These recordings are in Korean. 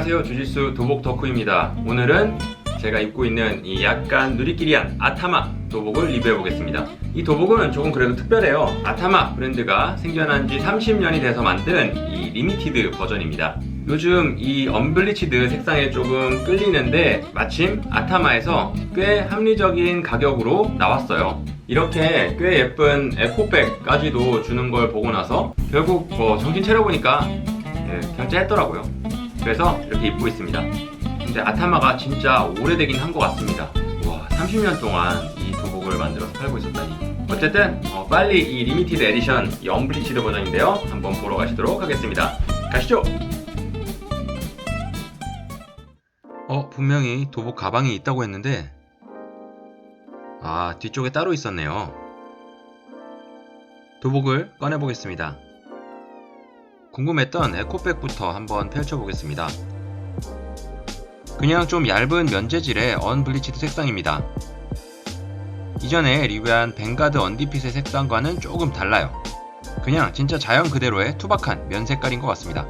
안녕하세요. 주짓수 도복 덕후입니다. 오늘은 제가 입고 있는 이 약간 누리끼리한 아타마 도복을 리뷰해 보겠습니다. 이 도복은 조금 그래도 특별해요. 아타마 브랜드가 생겨난 지 30년이 돼서 만든 이 리미티드 버전입니다. 요즘 이 언블리치드 색상에 조금 끌리는데 마침 아타마에서 꽤 합리적인 가격으로 나왔어요. 이렇게 꽤 예쁜 에코백까지도 주는 걸 보고 나서 결국 뭐 정신 차려보니까 예, 결제했더라고요. 그래서 이렇게 입고 있습니다. 근데 아타마가 진짜 오래되긴 한 것 같습니다. 와, 30년 동안 이 도복을 만들어서 팔고 있었다니. 어쨌든 어, 빨리 이 리미티드 에디션 이 언블리치드 버전인데요. 한번 보러 가시도록 하겠습니다. 가시죠. 어, 분명히 도복 가방이 있다고 했는데 아, 뒤쪽에 따로 있었네요. 도복을 꺼내보겠습니다. 궁금했던 에코백부터 한번 펼쳐보겠습니다. 그냥 좀 얇은 면재질의 언블리치드 색상입니다. 이전에 리뷰한 뱅가드 언디핏의 색상과는 조금 달라요. 그냥 진짜 자연 그대로의 투박한 면 색깔인 것 같습니다.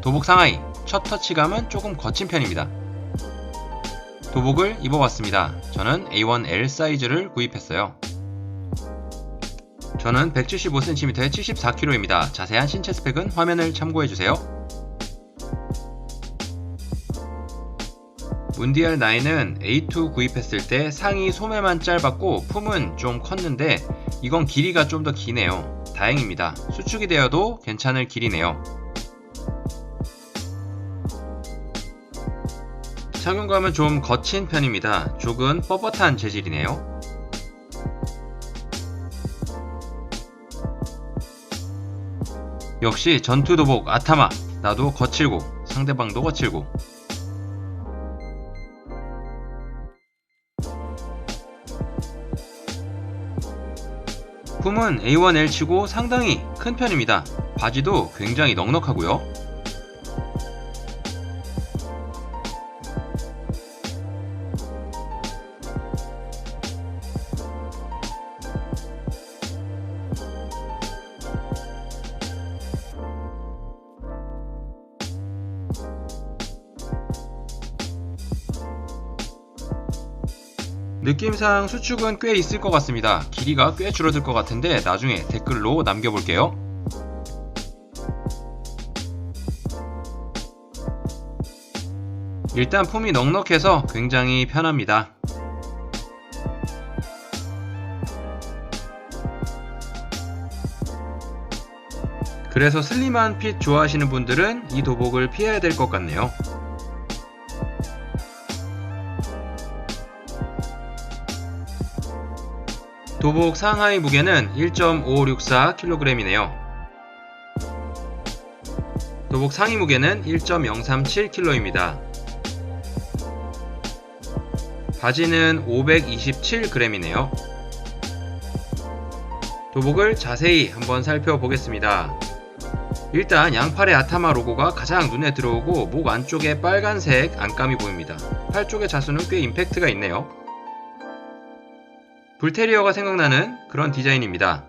도복 상하이, 첫 터치감은 조금 거친 편입니다. 도복을 입어봤습니다. 저는 A1L 사이즈를 구입했어요. 저는 175cm에 74kg입니다. 자세한 신체 스펙은 화면을 참고해주세요. 문디알 9은 A2 구입했을 때 상의 소매만 짧았고 품은 좀 컸는데 이건 길이가 좀 더 기네요. 다행입니다. 수축이 되어도 괜찮을 길이네요. 착용감은 좀 거친 편입니다. 조금 뻣뻣한 재질이네요. 역시 전투도복 아타마 나도 거칠고 상대방도 거칠고 품은 A1L 치고 상당히 큰 편입니다. 바지도 굉장히 넉넉하고요. 느낌상 수축은 꽤 있을 것 같습니다. 길이가 꽤 줄어들 것 같은데 나중에 댓글로 남겨볼게요. 일단 품이 넉넉해서 굉장히 편합니다. 그래서 슬림한 핏 좋아하시는 분들은 이 도복을 피해야 될 것 같네요. 도복 상하이 무게는 1.564kg이네요. 도복 상위 무게는 1.037kg입니다. 바지는 527g이네요. 도복을 자세히 한번 살펴보겠습니다. 일단 양팔의 아타마 로고가 가장 눈에 들어오고 목 안쪽에 빨간색 안감이 보입니다. 팔 쪽의 자수는 꽤 임팩트가 있네요. 불테리어가 생각나는 그런 디자인입니다.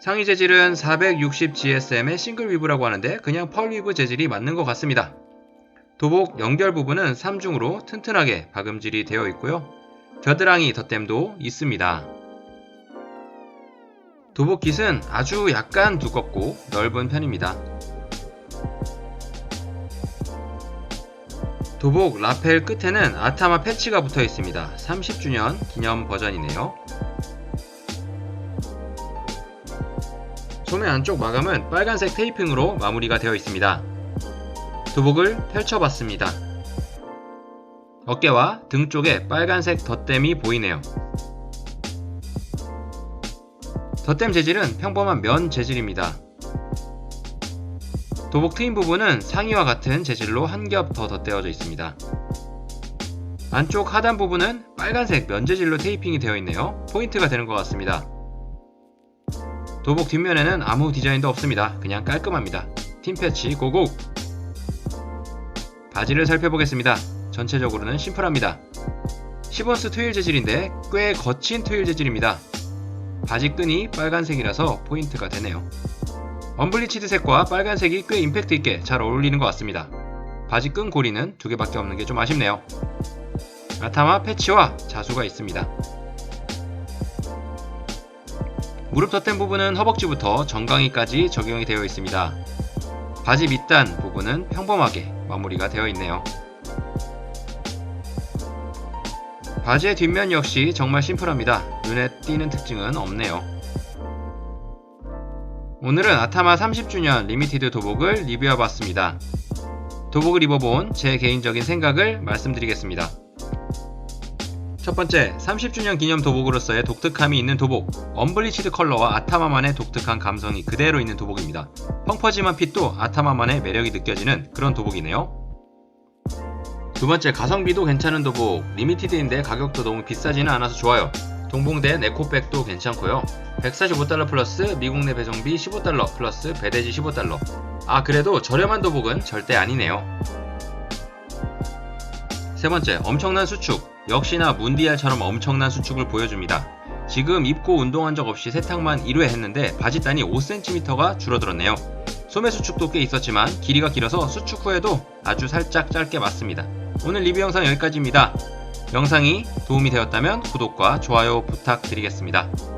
상의 재질은 460GSM의 싱글 위브라고 하는데 그냥 펄 위브 재질이 맞는 것 같습니다. 도복 연결 부분은 3중으로 튼튼하게 박음질이 되어 있고요. 겨드랑이 덧댐도 있습니다. 도복 깃은 아주 약간 두껍고 넓은 편입니다. 도복 라펠 끝에는 아타마 패치가 붙어 있습니다. 30주년 기념 버전이네요. 소매 안쪽 마감은 빨간색 테이핑으로 마무리가 되어 있습니다. 도복을 펼쳐봤습니다. 어깨와 등 쪽에 빨간색 덧댐이 보이네요. 덧댐 재질은 평범한 면 재질입니다. 도복 트임 부분은 상의와 같은 재질로 한 겹 더 덧대어져 있습니다. 안쪽 하단 부분은 빨간색 면 재질로 테이핑이 되어 있네요. 포인트가 되는 것 같습니다. 도복 뒷면에는 아무 디자인도 없습니다. 그냥 깔끔합니다. 팀 패치 고고! 바지를 살펴보겠습니다. 전체적으로는 심플합니다. 시본스 트윌 재질인데 꽤 거친 트윌 재질입니다. 바지 끈이 빨간색이라서 포인트가 되네요. 언블리치드 색과 빨간색이 꽤 임팩트 있게 잘 어울리는 것 같습니다. 바지 끈 고리는 두 개밖에 없는 게 좀 아쉽네요. 아타마 패치와 자수가 있습니다. 무릎 덧댄 부분은 허벅지부터 정강이까지 적용이 되어 있습니다. 바지 밑단 부분은 평범하게 마무리가 되어 있네요. 바지의 뒷면 역시 정말 심플합니다. 눈에 띄는 특징은 없네요. 오늘은 아타마 30주년 리미티드 도복을 리뷰해봤습니다. 도복을 입어본 제 개인적인 생각을 말씀드리겠습니다. 첫 번째, 30주년 기념 도복으로서의 독특함이 있는 도복. 언블리치드 컬러와 아타마만의 독특한 감성이 그대로 있는 도복입니다. 펑퍼짐한 핏도 아타마만의 매력이 느껴지는 그런 도복이네요. 두 번째, 가성비도 괜찮은 도복. 리미티드인데 가격도 너무 비싸지는 않아서 좋아요. 동봉대 네코백도 괜찮고요. 145달러 플러스 미국 내 배송비 15달러 플러스 배대지 15달러. 아, 그래도 저렴한 도복은 절대 아니네요. 세 번째, 엄청난 수축. 역시나 문디알처럼 엄청난 수축을 보여줍니다. 지금 입고 운동한 적 없이 세탁만 1회 했는데 바지단이 5cm가 줄어들었네요. 소매 수축도 꽤 있었지만 길이가 길어서 수축 후에도 아주 살짝 짧게 맞습니다. 오늘 리뷰 영상 여기까지입니다. 영상이 도움이 되었다면 구독과 좋아요 부탁드리겠습니다.